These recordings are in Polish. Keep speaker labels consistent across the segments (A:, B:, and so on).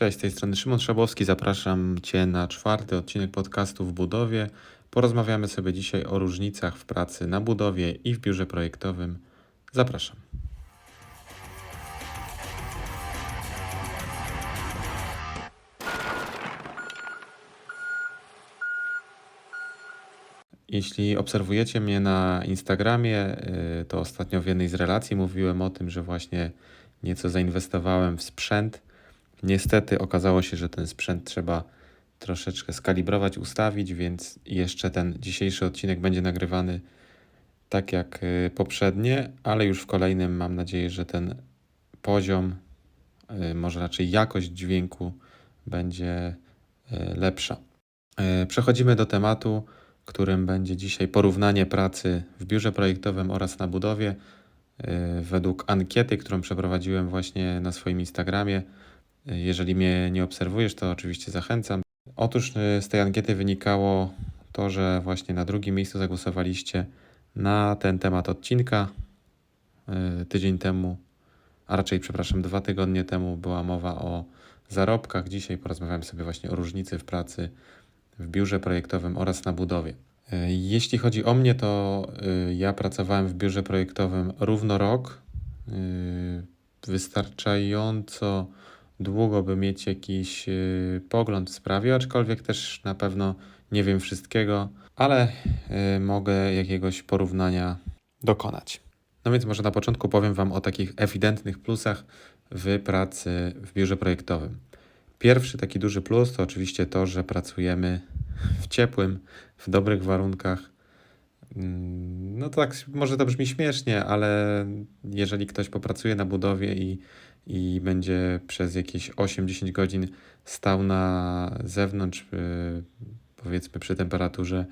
A: Cześć, z tej strony Szymon Szabowski. Zapraszam Cię na czwarty odcinek podcastu w budowie. Porozmawiamy sobie dzisiaj o różnicach w pracy na budowie i w biurze projektowym. Zapraszam. Jeśli obserwujecie mnie na Instagramie, y, to ostatnio w jednej z relacji mówiłem o tym, że właśnie nieco zainwestowałem w sprzęt. Niestety okazało się, że ten sprzęt trzeba troszeczkę skalibrować, ustawić, więc jeszcze ten dzisiejszy odcinek będzie nagrywany tak jak y, poprzednie, ale już w kolejnym mam nadzieję, że ten poziom, y, może raczej jakość dźwięku będzie y, lepsza. Przechodzimy do tematu, którym będzie dzisiaj porównanie pracy w biurze projektowym oraz na budowie. Według ankiety, którą przeprowadziłem właśnie na swoim Instagramie, jeżeli mnie nie obserwujesz, to oczywiście zachęcam. Otóż y, z tej ankiety wynikało to, że właśnie na drugim miejscu zagłosowaliście na ten temat odcinka. Y, Tydzień temu, a raczej, przepraszam, dwa tygodnie temu była mowa o zarobkach. Dzisiaj porozmawiamy sobie właśnie o różnicy w pracy w biurze projektowym oraz na budowie. Y, Jeśli chodzi o mnie, to ja pracowałem w biurze projektowym równo rok. Wystarczająco długo, by mieć jakiś y, pogląd w sprawie, aczkolwiek też na pewno nie wiem wszystkiego, ale y, mogę jakiegoś porównania dokonać. No więc może na początku powiem Wam o takich ewidentnych plusach w pracy w biurze projektowym. Pierwszy taki duży plus to oczywiście to, że pracujemy w ciepłym, w dobrych warunkach. Mm, No tak, może to brzmi śmiesznie, ale jeżeli ktoś popracuje na budowie i, i będzie przez jakieś 8-10 godzin stał na zewnątrz, y, powiedzmy przy temperaturze,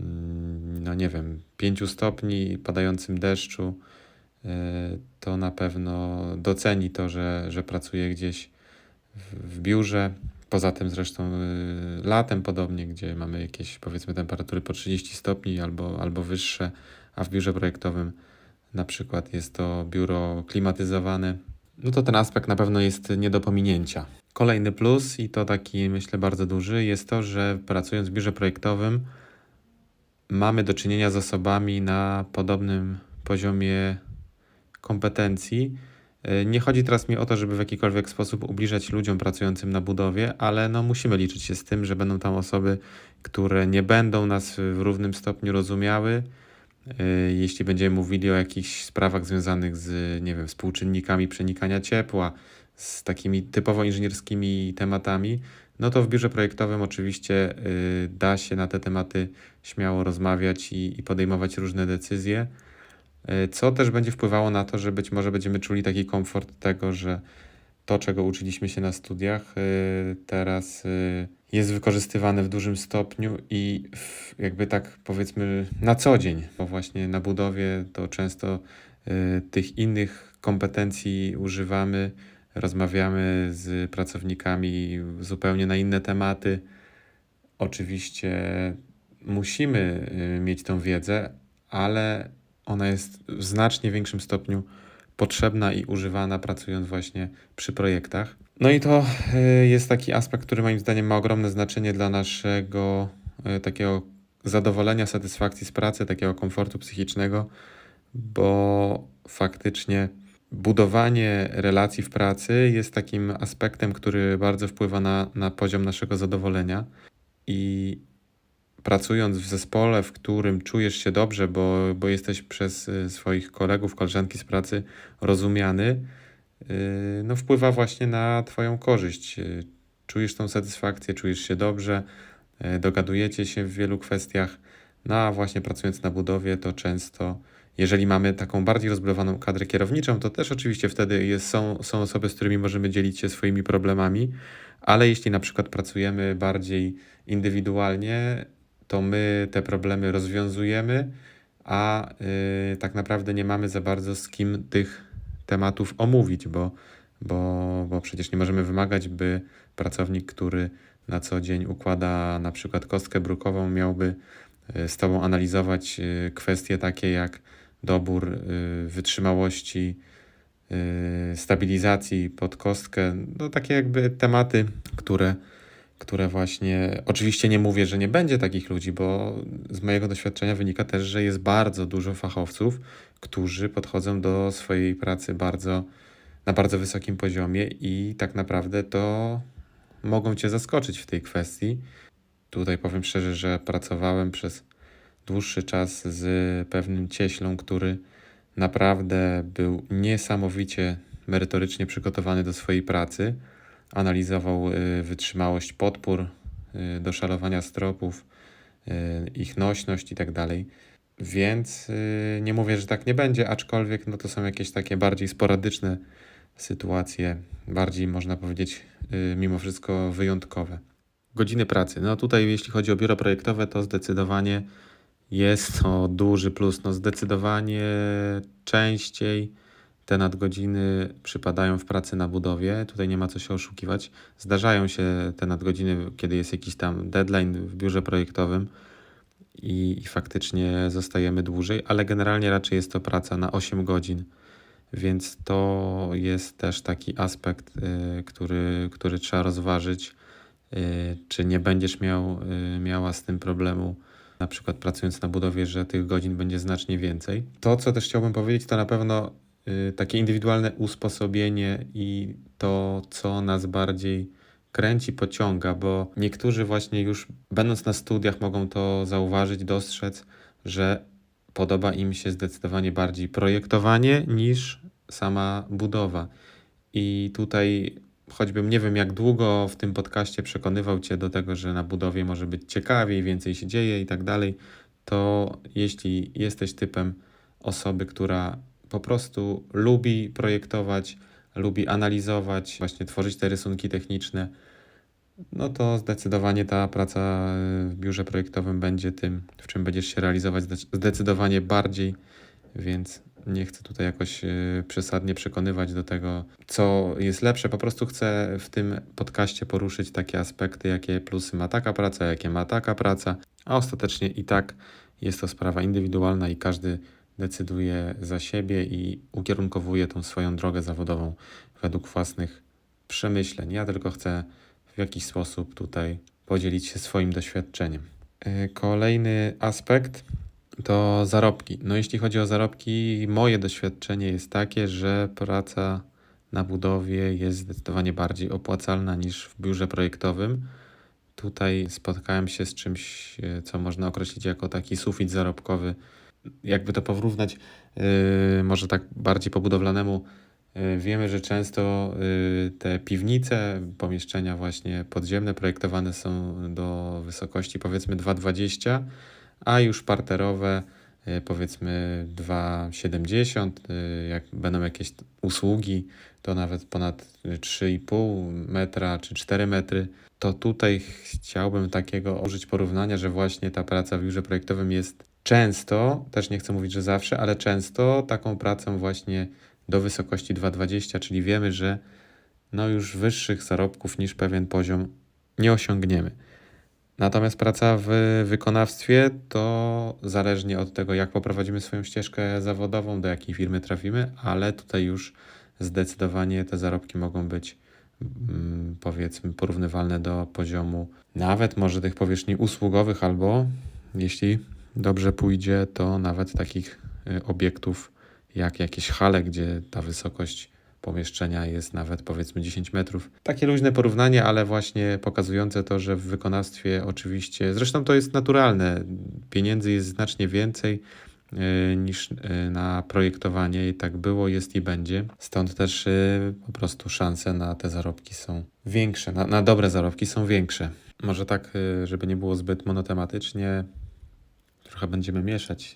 A: mm, no nie wiem, 5 stopni, padającym deszczu, y, to na pewno doceni to, że, że pracuje gdzieś w, biurze. Poza tym zresztą y, latem podobnie, gdzie mamy jakieś powiedzmy temperatury po 30 stopni albo, albo wyższe, a w biurze projektowym na przykład jest to biuro klimatyzowane, no to ten aspekt na pewno jest nie do pominięcia. Kolejny plus, i to taki myślę bardzo duży, jest to, że pracując w biurze projektowym mamy do czynienia z osobami na podobnym poziomie kompetencji. Nie chodzi teraz mi o to, żeby w jakikolwiek sposób ubliżać ludziom pracującym na budowie, ale no musimy liczyć się z tym, że będą tam osoby, które nie będą nas w równym stopniu rozumiały. Y, Jeśli będziemy mówili o jakichś sprawach związanych z, nie wiem, współczynnikami przenikania ciepła, z takimi typowo inżynierskimi tematami, no to w biurze projektowym oczywiście y, da się na te tematy śmiało rozmawiać i, i podejmować różne decyzje. Y, Co też będzie wpływało na to, że być może będziemy czuli taki komfort tego, że to, czego uczyliśmy się na studiach, teraz jest wykorzystywane w dużym stopniu i w, jakby tak powiedzmy na co dzień, bo właśnie na budowie to często y, tych innych kompetencji używamy, rozmawiamy z pracownikami zupełnie na inne tematy. Oczywiście musimy y, mieć tą wiedzę, ale ona jest w znacznie większym stopniu potrzebna i używana pracując właśnie przy projektach. No i to y, jest taki aspekt, który moim zdaniem ma ogromne znaczenie dla naszego y, takiego zadowolenia, satysfakcji z pracy, takiego komfortu psychicznego, bo faktycznie budowanie relacji w pracy jest takim aspektem, który bardzo wpływa na, na poziom naszego zadowolenia. I pracując w zespole, w którym czujesz się dobrze, bo, bo jesteś przez y, swoich kolegów, koleżanki z pracy rozumiany, no wpływa właśnie na Twoją korzyść. Y, Czujesz tą satysfakcję, czujesz się dobrze, y, dogadujecie się w wielu kwestiach. No a właśnie pracując na budowie, to często, jeżeli mamy taką bardziej rozbudowaną kadrę kierowniczą, to też oczywiście wtedy jest, są, są osoby, z którymi możemy dzielić się swoimi problemami, ale jeśli na przykład pracujemy bardziej indywidualnie, to my te problemy rozwiązujemy, a y, tak naprawdę nie mamy za bardzo z kim tych tematów omówić, bo, bo, bo przecież nie możemy wymagać, by pracownik, który na co dzień układa na przykład kostkę brukową, miałby y, z Tobą analizować y, kwestie takie jak dobór y, wytrzymałości stabilizacji pod kostkę. No takie jakby tematy, które, które właśnie. Oczywiście nie mówię, że nie będzie takich ludzi, bo z mojego doświadczenia wynika też, że jest bardzo dużo fachowców, którzy podchodzą do swojej pracy bardzo na bardzo wysokim poziomie i tak naprawdę to mogą Cię zaskoczyć w tej kwestii. Tutaj powiem szczerze, że pracowałem przez dłuższy czas z pewnym cieślą, który naprawdę był niesamowicie merytorycznie przygotowany do swojej pracy. Analizował y, wytrzymałość podpór, y, do szalowania stropów, y, ich nośność i tak dalej. Więc nie mówię, że tak nie będzie, aczkolwiek no to są jakieś takie bardziej sporadyczne sytuacje, bardziej można powiedzieć mimo wszystko wyjątkowe. Godziny pracy. No tutaj jeśli chodzi o biuro projektowe, to zdecydowanie jest to duży plus. No zdecydowanie częściej te nadgodziny przypadają w pracy na budowie. Tutaj nie ma co się oszukiwać. Zdarzają się te nadgodziny, kiedy jest jakiś tam deadline w biurze projektowym i, i faktycznie zostajemy dłużej, ale generalnie raczej jest to praca na 8 godzin. Więc to jest też taki aspekt, y, który, który trzeba rozważyć, y, czy nie będziesz miał, y, miała z tym problemu na przykład pracując na budowie, że tych godzin będzie znacznie więcej. To, co też chciałbym powiedzieć, to na pewno takie indywidualne usposobienie i to, co nas bardziej kręci, pociąga, bo niektórzy właśnie już będąc na studiach mogą to zauważyć, dostrzec, że podoba im się zdecydowanie bardziej projektowanie niż sama budowa. I tutaj choćbym nie wiem jak długo w tym podcaście przekonywał Cię do tego, że na budowie może być ciekawiej, więcej się dzieje i tak dalej, to jeśli jesteś typem osoby, która po prostu lubi projektować, lubi analizować, właśnie tworzyć te rysunki techniczne, no to zdecydowanie ta praca w biurze projektowym będzie tym, w czym będziesz się realizować zdecydowanie bardziej, więc nie chcę tutaj jakoś e, przesadnie przekonywać do tego, co jest lepsze. Po prostu chcę w tym podcaście poruszyć takie aspekty, jakie plusy ma taka praca, jakie ma taka praca, a ostatecznie i tak jest to sprawa indywidualna i każdy decyduje za siebie i ukierunkowuje tą swoją drogę zawodową według własnych przemyśleń. Ja tylko chcę w jakiś sposób tutaj podzielić się swoim doświadczeniem. E, kolejny aspekt to zarobki. No jeśli chodzi o zarobki, moje doświadczenie jest takie, że praca na budowie jest zdecydowanie bardziej opłacalna niż w biurze projektowym. Tutaj spotkałem się z czymś, e, co można określić jako taki sufit zarobkowy. Jakby to porównać, yy, może tak bardziej po budowlanemu, yy, wiemy, że często yy, te piwnice, pomieszczenia właśnie podziemne projektowane są do wysokości powiedzmy 2,20 a już parterowe y, powiedzmy 2,70. Y, jak będą jakieś usługi, to nawet ponad 3,5 metra czy 4 metry. To tutaj chciałbym takiego użyć porównania, że właśnie ta praca w biurze projektowym jest często, też nie chcę mówić, że zawsze, ale często taką pracą właśnie do wysokości 2,20, czyli wiemy, że no już wyższych zarobków niż pewien poziom nie osiągniemy. Natomiast praca w wykonawstwie to zależnie od tego, jak poprowadzimy swoją ścieżkę zawodową, do jakiej firmy trafimy, ale tutaj już zdecydowanie te zarobki mogą być mm, powiedzmy porównywalne do poziomu nawet może tych powierzchni usługowych albo jeśli dobrze pójdzie, to nawet takich y, obiektów jak jakieś hale, gdzie ta wysokość pomieszczenia jest nawet powiedzmy 10 metrów. Takie luźne porównanie, ale właśnie pokazujące to, że w wykonawstwie oczywiście, zresztą to jest naturalne, pieniędzy jest znacznie więcej e, niż e, na projektowanie i tak było, jest i będzie. Stąd też po prostu szanse na te zarobki są większe, na, na dobre zarobki są większe. Może tak, żeby nie było zbyt monotematycznie, trochę będziemy mieszać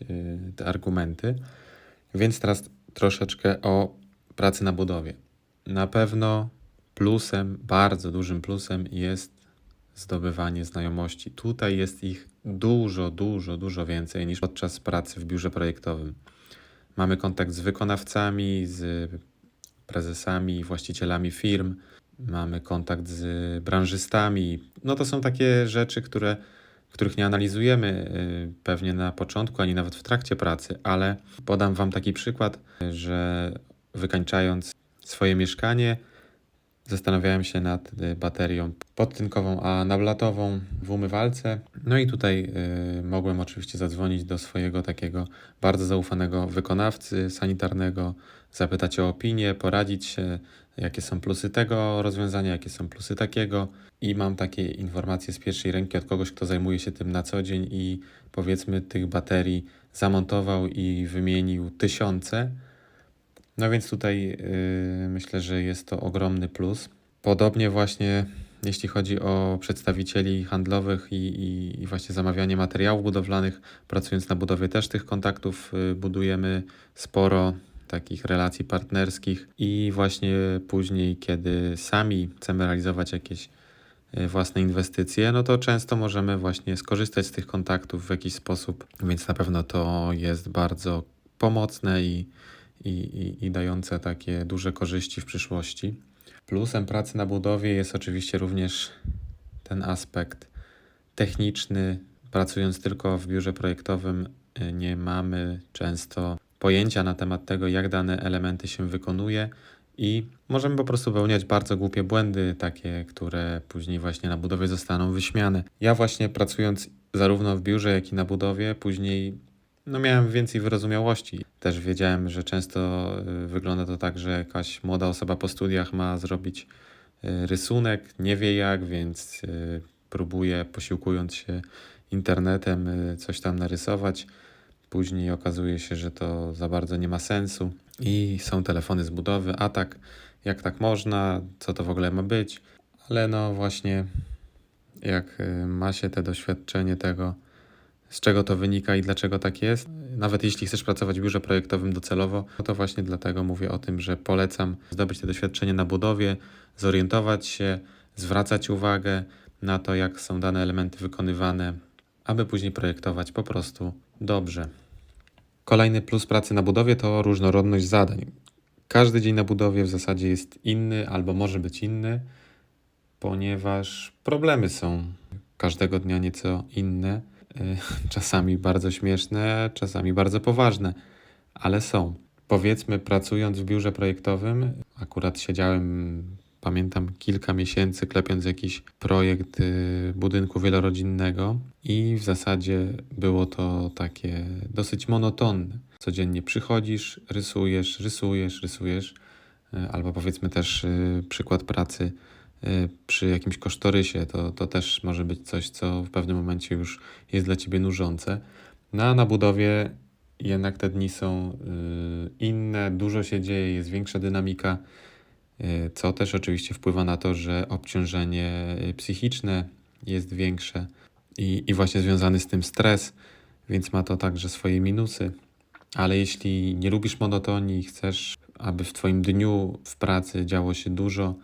A: te argumenty. Więc teraz troszeczkę o pracy na budowie. Na pewno plusem, bardzo dużym plusem jest zdobywanie znajomości. Tutaj jest ich dużo, dużo, dużo więcej niż podczas pracy w biurze projektowym. Mamy kontakt z wykonawcami, z prezesami, właścicielami firm, mamy kontakt z branżystami. No to są takie rzeczy, które, których nie analizujemy y, pewnie na początku, ani nawet w trakcie pracy, ale podam Wam taki przykład, że wykańczając swoje mieszkanie, zastanawiałem się nad y, baterią podtynkową, a nablatową w umywalce. No i tutaj y, mogłem oczywiście zadzwonić do swojego takiego bardzo zaufanego wykonawcy sanitarnego, zapytać o opinię, poradzić się, jakie są plusy tego rozwiązania, jakie są plusy takiego. I mam takie informacje z pierwszej ręki od kogoś, kto zajmuje się tym na co dzień i powiedzmy tych baterii zamontował i wymienił tysiące. No więc tutaj yy, myślę, że jest to ogromny plus. Podobnie właśnie jeśli chodzi o przedstawicieli handlowych i, i, i właśnie zamawianie materiałów budowlanych, pracując na budowie też tych kontaktów yy, budujemy sporo takich relacji partnerskich i właśnie później, kiedy sami chcemy realizować jakieś y, własne inwestycje, no to często możemy właśnie skorzystać z tych kontaktów w jakiś sposób, więc na pewno to jest bardzo pomocne i, i, i, i dające takie duże korzyści w przyszłości. Plusem pracy na budowie jest oczywiście również ten aspekt techniczny. Pracując tylko w biurze projektowym, y, nie mamy często pojęcia na temat tego, jak dane elementy się wykonuje i możemy po prostu popełniać bardzo głupie błędy, takie, które później właśnie na budowie zostaną wyśmiane. Ja właśnie pracując zarówno w biurze, jak i na budowie, później no miałem więcej wyrozumiałości. Też wiedziałem, że często y, wygląda to tak, że jakaś młoda osoba po studiach ma zrobić y, rysunek, nie wie jak, więc y, próbuje posiłkując się internetem coś tam narysować. Później okazuje się, że to za bardzo nie ma sensu i są telefony z budowy, a tak, jak tak można, co to w ogóle ma być. Ale no właśnie, jak ma się te doświadczenie tego, z czego to wynika i dlaczego tak jest. Nawet jeśli chcesz pracować w biurze projektowym docelowo, no to właśnie dlatego mówię o tym, że polecam zdobyć te doświadczenie na budowie, zorientować się, zwracać uwagę na to, jak są dane elementy wykonywane, aby później projektować po prostu dobrze. Kolejny plus pracy na budowie to różnorodność zadań. Każdy dzień na budowie w zasadzie jest inny albo może być inny, ponieważ problemy są każdego dnia nieco inne Y, czasami bardzo śmieszne, czasami bardzo poważne, ale są. Powiedzmy, pracując w biurze projektowym, akurat siedziałem, pamiętam, kilka miesięcy klepiąc jakiś projekt y, budynku wielorodzinnego i w zasadzie było to takie dosyć monotonne. Codziennie przychodzisz, rysujesz, rysujesz, rysujesz, y, albo powiedzmy też przykład pracy Y, przy jakimś kosztorysie, to, to też może być coś, co w pewnym momencie już jest dla ciebie nużące. No a na budowie jednak te dni są y, inne, dużo się dzieje, jest większa dynamika, y, co też oczywiście wpływa na to, że obciążenie psychiczne jest większe i, i właśnie związany z tym stres, więc ma to także swoje minusy. Ale jeśli nie lubisz monotonii i chcesz, aby w Twoim dniu w pracy działo się dużo,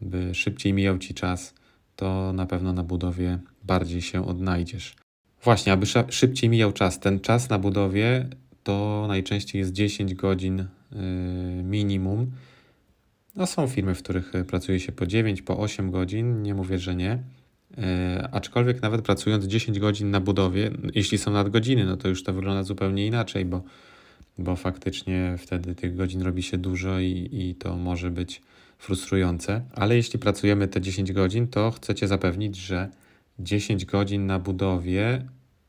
A: by szybciej mijał ci czas, to na pewno na budowie bardziej się odnajdziesz. Właśnie, aby szybciej mijał czas. Ten czas na budowie to najczęściej jest 10 godzin yy, minimum. No, są firmy, w których pracuje się po 9, po 8 godzin, nie mówię, że nie. Yy, aczkolwiek nawet pracując 10 godzin na budowie, jeśli są nadgodziny, no to już to wygląda zupełnie inaczej, bo, bo faktycznie wtedy tych godzin robi się dużo i, i to może być frustrujące, ale jeśli pracujemy te 10 godzin, to chcecie zapewnić, że 10 godzin na budowie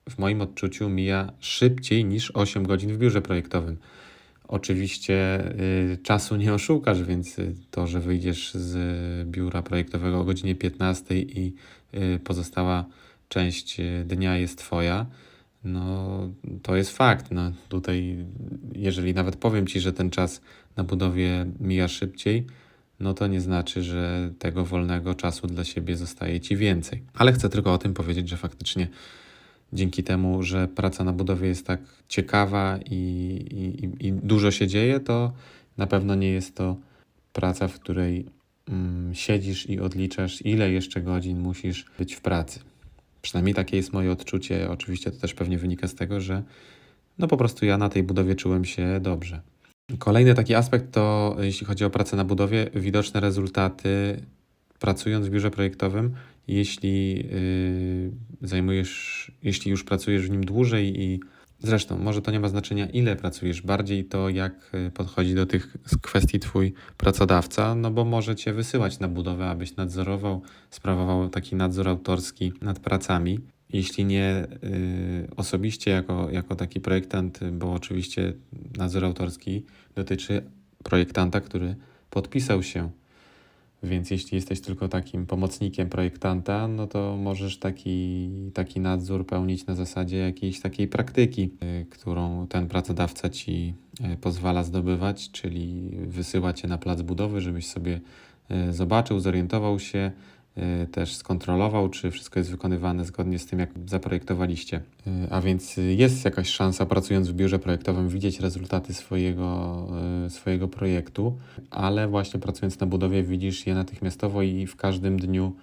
A: w moim odczuciu mija szybciej niż 8 godzin w biurze projektowym. Oczywiście y, czasu nie oszukasz, więc y, to, że wyjdziesz z biura projektowego o godzinie 15 i y, pozostała część y, dnia jest Twoja, no to jest fakt. No, tutaj, jeżeli nawet powiem Ci, że ten czas na budowie mija szybciej, no to nie znaczy, że tego wolnego czasu dla siebie zostaje ci więcej. Ale chcę tylko o tym powiedzieć, że faktycznie dzięki temu, że praca na budowie jest tak ciekawa i, i, i dużo się dzieje, to na pewno nie jest to praca, w której mm, siedzisz i odliczasz, ile jeszcze godzin musisz być w pracy. Przynajmniej takie jest moje odczucie. Oczywiście to też pewnie wynika z tego, że no po prostu ja na tej budowie czułem się dobrze. Kolejny taki aspekt to, jeśli chodzi o pracę na budowie, widoczne rezultaty pracując w biurze projektowym, jeśli yy, zajmujesz, jeśli już pracujesz w nim dłużej i Zresztą, może to nie ma znaczenia, ile pracujesz, bardziej to, jak y, podchodzi do tych kwestii Twój pracodawca, no bo może Cię wysyłać na budowę, abyś nadzorował, sprawował taki nadzór autorski nad pracami. Jeśli nie y, osobiście jako, jako taki projektant, bo oczywiście nadzór autorski dotyczy projektanta, który podpisał się więc jeśli jesteś tylko takim pomocnikiem projektanta, no to możesz taki, taki nadzór pełnić na zasadzie jakiejś takiej praktyki, y, którą ten pracodawca ci y, pozwala zdobywać, czyli wysyła cię na plac budowy, żebyś sobie y, zobaczył, zorientował się, też skontrolował, czy wszystko jest wykonywane zgodnie z tym, jak zaprojektowaliście. Y, a więc jest jakaś szansa, pracując w biurze projektowym, widzieć rezultaty swojego, y, swojego projektu, ale właśnie pracując na budowie, widzisz je natychmiastowo i w każdym dniu.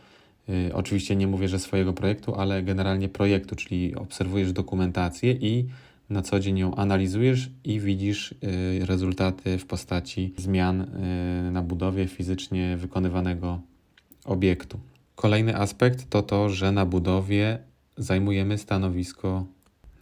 A: Oczywiście nie mówię, że swojego projektu, ale generalnie projektu, czyli obserwujesz dokumentację i na co dzień ją analizujesz i widzisz rezultaty w postaci zmian na budowie fizycznie wykonywanego obiektu. Kolejny aspekt to to, że na budowie zajmujemy stanowisko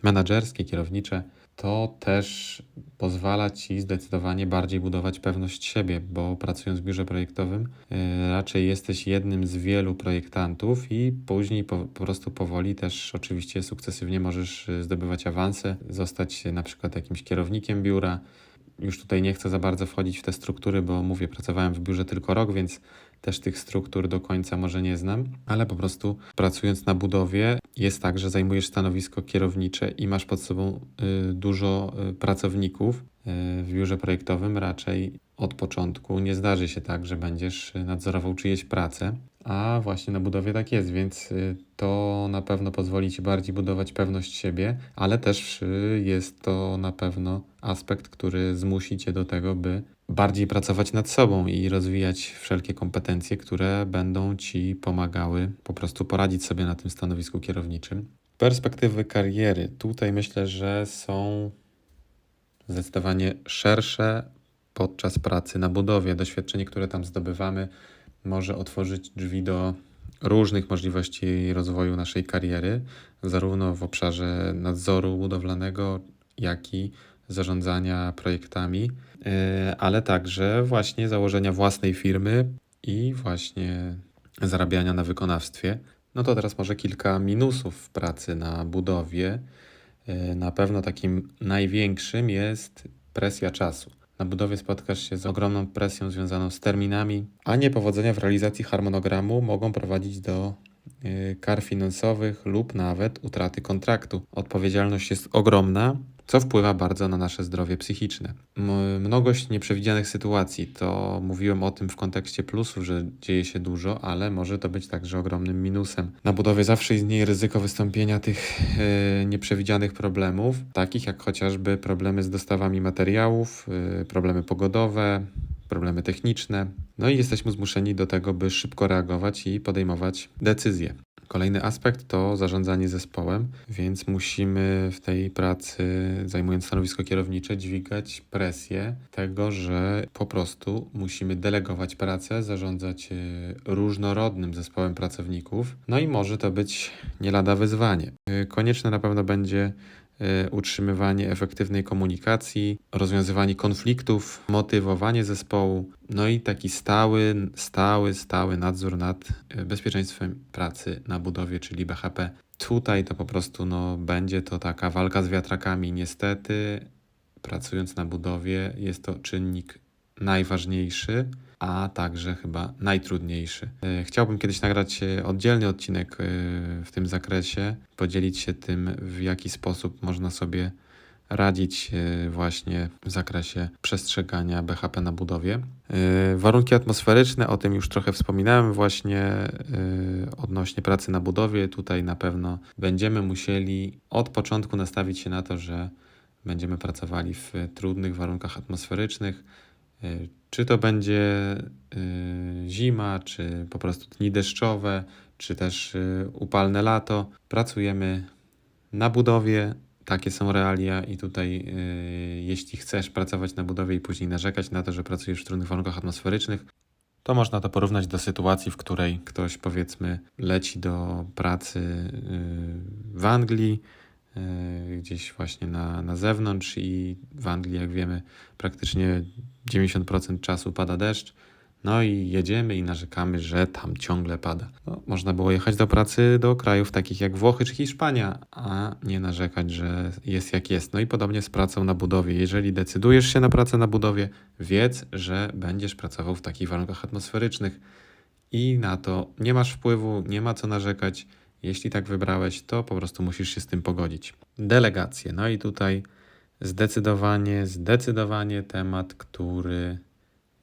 A: menedżerskie, kierownicze. To też pozwala ci zdecydowanie bardziej budować pewność siebie, bo pracując w biurze projektowym, yy, raczej jesteś jednym z wielu projektantów i później po, po prostu powoli też oczywiście sukcesywnie możesz y, zdobywać awanse, zostać na przykład jakimś kierownikiem biura. Już tutaj nie chcę za bardzo wchodzić w te struktury, bo mówię, pracowałem w biurze tylko rok, więc też tych struktur do końca może nie znam, ale po prostu pracując na budowie jest tak, że zajmujesz stanowisko kierownicze i masz pod sobą y, dużo y, pracowników. Y, w biurze projektowym raczej od początku nie zdarzy się tak, że będziesz nadzorował czyjeś pracę, a właśnie na budowie tak jest, więc to na pewno pozwoli Ci bardziej budować pewność siebie, ale też jest to na pewno aspekt, który zmusi Cię do tego, by bardziej pracować nad sobą i rozwijać wszelkie kompetencje, które będą ci pomagały po prostu poradzić sobie na tym stanowisku kierowniczym. Perspektywy kariery. Tutaj myślę, że są zdecydowanie szersze podczas pracy na budowie. Doświadczenie, które tam zdobywamy, może otworzyć drzwi do różnych możliwości rozwoju naszej kariery, zarówno w obszarze nadzoru budowlanego, jak i zarządzania projektami, e, ale także właśnie założenia własnej firmy i właśnie zarabiania na wykonawstwie. No to teraz może kilka minusów pracy na budowie. E, na pewno takim największym jest presja czasu. Na budowie spotkasz się z ogromną presją związaną z terminami, a niepowodzenia w realizacji harmonogramu mogą prowadzić do e, kar finansowych lub nawet utraty kontraktu. Odpowiedzialność jest ogromna, co wpływa bardzo na nasze zdrowie psychiczne. Mnogość nieprzewidzianych sytuacji, to mówiłem o tym w kontekście plusów, że dzieje się dużo, ale może to być także ogromnym minusem. Na budowie zawsze istnieje ryzyko wystąpienia tych yy, nieprzewidzianych problemów, takich jak chociażby problemy z dostawami materiałów, yy, problemy pogodowe, problemy techniczne. No i jesteśmy zmuszeni do tego, by szybko reagować i podejmować decyzje. Kolejny aspekt to zarządzanie zespołem, więc musimy w tej pracy, zajmując stanowisko kierownicze, dźwigać presję tego, że po prostu musimy delegować pracę, zarządzać e, różnorodnym zespołem pracowników. No i może to być nie lada wyzwanie. E, konieczne na pewno będzie utrzymywanie efektywnej komunikacji, rozwiązywanie konfliktów, motywowanie zespołu, no i taki stały, stały, stały nadzór nad y, bezpieczeństwem pracy na budowie, czyli BHP. Tutaj to po prostu no, będzie to taka walka z wiatrakami. Niestety, pracując na budowie, jest to czynnik najważniejszy a także chyba najtrudniejszy. E, chciałbym kiedyś nagrać oddzielny odcinek e, w tym zakresie, podzielić się tym, w jaki sposób można sobie radzić e, właśnie w zakresie przestrzegania BHP na budowie. Warunki atmosferyczne, o tym już trochę wspominałem właśnie odnośnie pracy na budowie. Tutaj na pewno będziemy musieli od początku nastawić się na to, że będziemy pracowali w trudnych warunkach atmosferycznych, czy to będzie y, zima, czy po prostu dni deszczowe, czy też y, upalne lato, pracujemy na budowie. Takie są realia, i tutaj, y, jeśli chcesz pracować na budowie i później narzekać na to, że pracujesz w trudnych warunkach atmosferycznych, to można to porównać do sytuacji, w której ktoś powiedzmy leci do pracy w Anglii gdzieś właśnie na, na zewnątrz i w Anglii, jak wiemy, praktycznie 90% czasu pada deszcz. No i jedziemy i narzekamy, że tam ciągle pada. No, można było jechać do pracy do krajów takich jak Włochy czy Hiszpania, a nie narzekać, że jest jak jest. No i podobnie z pracą na budowie. Jeżeli decydujesz się na pracę na budowie, wiedz, że będziesz pracował w takich warunkach atmosferycznych i na to nie masz wpływu, nie ma co narzekać. Jeśli tak wybrałeś, to po prostu musisz się z tym pogodzić. Delegacje. No i tutaj zdecydowanie, zdecydowanie temat, który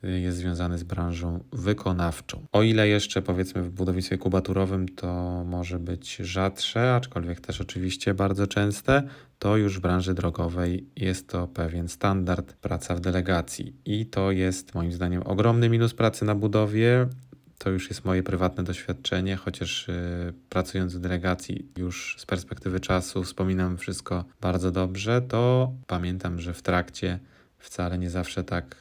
A: jest związany z branżą wykonawczą. O ile jeszcze powiedzmy w budownictwie kubaturowym to może być rzadsze, aczkolwiek też oczywiście bardzo częste, to już w branży drogowej jest to pewien standard praca w delegacji i to jest moim zdaniem ogromny minus pracy na budowie. To już jest moje prywatne doświadczenie, chociaż yy, pracując w delegacji już z perspektywy czasu wspominam wszystko bardzo dobrze, to pamiętam, że w trakcie wcale nie zawsze tak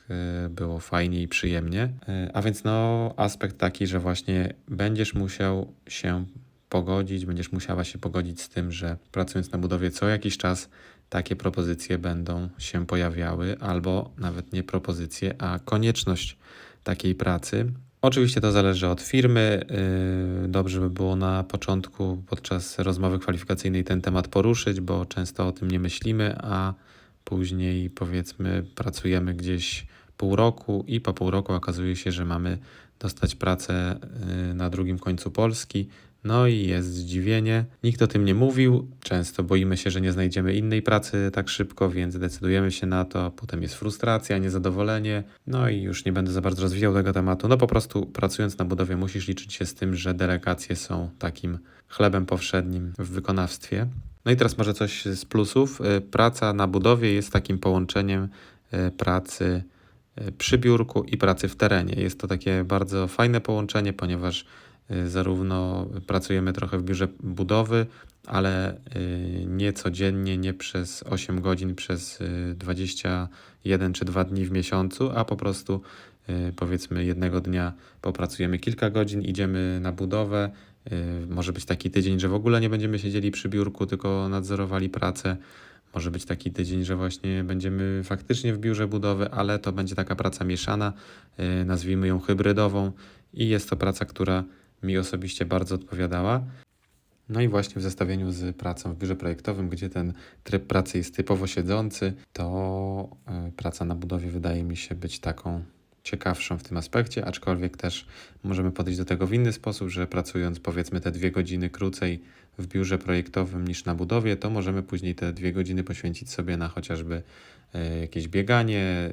A: y, było fajnie i przyjemnie. Y, a więc no aspekt taki, że właśnie będziesz musiał się pogodzić, będziesz musiała się pogodzić z tym, że pracując na budowie co jakiś czas takie propozycje będą się pojawiały, albo nawet nie propozycje, a konieczność takiej pracy. Oczywiście to zależy od firmy. Y, dobrze by było na początku podczas rozmowy kwalifikacyjnej ten temat poruszyć, bo często o tym nie myślimy, a Później powiedzmy pracujemy gdzieś pół roku i po pół roku okazuje się, że mamy dostać pracę y, na drugim końcu Polski. No i jest zdziwienie. Nikt o tym nie mówił. Często boimy się, że nie znajdziemy innej pracy tak szybko, więc decydujemy się na to. Potem jest frustracja, niezadowolenie. No i już nie będę za bardzo rozwijał tego tematu. No po prostu pracując na budowie musisz liczyć się z tym, że delegacje są takim chlebem powszednim w wykonawstwie. No i teraz może coś z plusów. Y, praca na budowie jest takim połączeniem y, pracy przy biurku i pracy w terenie. Jest to takie bardzo fajne połączenie, ponieważ zarówno pracujemy trochę w biurze budowy, ale nie codziennie, nie przez 8 godzin, przez 21 czy 2 dni w miesiącu, a po prostu powiedzmy jednego dnia popracujemy kilka godzin, idziemy na budowę, może być taki tydzień, że w ogóle nie będziemy siedzieli przy biurku, tylko nadzorowali pracę. Może być taki tydzień, że właśnie będziemy faktycznie w biurze budowy, ale to będzie taka praca mieszana, y, nazwijmy ją hybrydową i jest to praca, która mi osobiście bardzo odpowiadała. No i właśnie w zestawieniu z pracą w biurze projektowym, gdzie ten tryb pracy jest typowo siedzący, to y, praca na budowie wydaje mi się być taką ciekawszą w tym aspekcie, aczkolwiek też możemy podejść do tego w inny sposób, że pracując powiedzmy te dwie godziny krócej w biurze projektowym niż na budowie, to możemy później te dwie godziny poświęcić sobie na chociażby e, jakieś bieganie, e,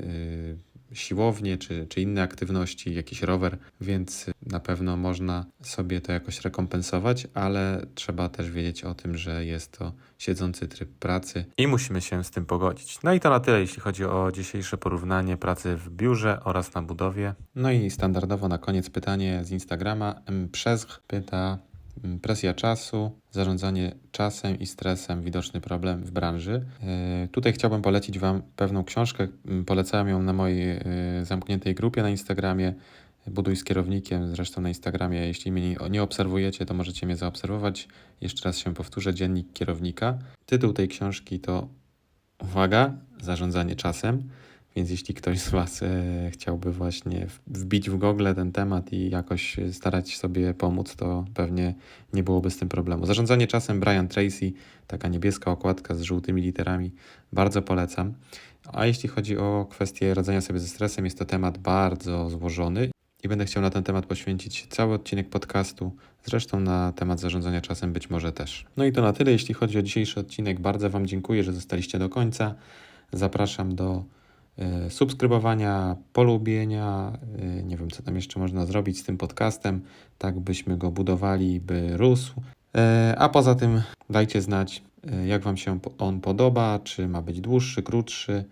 A: siłownie czy, czy inne aktywności, jakiś rower, więc na pewno można sobie to jakoś rekompensować, ale trzeba też wiedzieć o tym, że jest to siedzący tryb pracy i musimy się z tym pogodzić. No i to na tyle, jeśli chodzi o dzisiejsze porównanie pracy w biurze oraz na budowie. No i standardowo na koniec pytanie z Instagrama. Przez pyta, Mm, presja czasu, zarządzanie czasem i stresem, widoczny problem w branży. E, tutaj chciałbym polecić Wam pewną książkę. Mm, polecałem ją na mojej e, zamkniętej grupie na Instagramie. Buduj z kierownikiem, zresztą na Instagramie. Jeśli mnie nie obserwujecie, to możecie mnie zaobserwować. Jeszcze raz się powtórzę: Dziennik kierownika. Tytuł tej książki to Uwaga, zarządzanie czasem. Więc jeśli ktoś z Was e, chciałby właśnie wbić w Google ten temat i jakoś starać sobie pomóc, to pewnie nie byłoby z tym problemu. Zarządzanie czasem Brian Tracy, taka niebieska okładka z żółtymi literami, bardzo polecam. A jeśli chodzi o kwestię radzenia sobie ze stresem, jest to temat bardzo złożony i będę chciał na ten temat poświęcić cały odcinek podcastu, zresztą na temat zarządzania czasem być może też. No i to na tyle, jeśli chodzi o dzisiejszy odcinek. Bardzo Wam dziękuję, że zostaliście do końca. Zapraszam do subskrybowania, polubienia. E, nie wiem, co tam jeszcze można zrobić z tym podcastem, tak byśmy go budowali, by rósł. E, a poza tym dajcie znać, jak Wam się on podoba, czy ma być dłuższy, krótszy,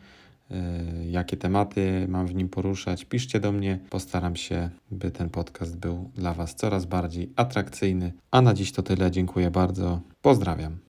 A: jakie tematy mam w nim poruszać. Piszcie do mnie, postaram się, by ten podcast był dla Was coraz bardziej atrakcyjny. A na dziś to tyle, dziękuję bardzo, pozdrawiam.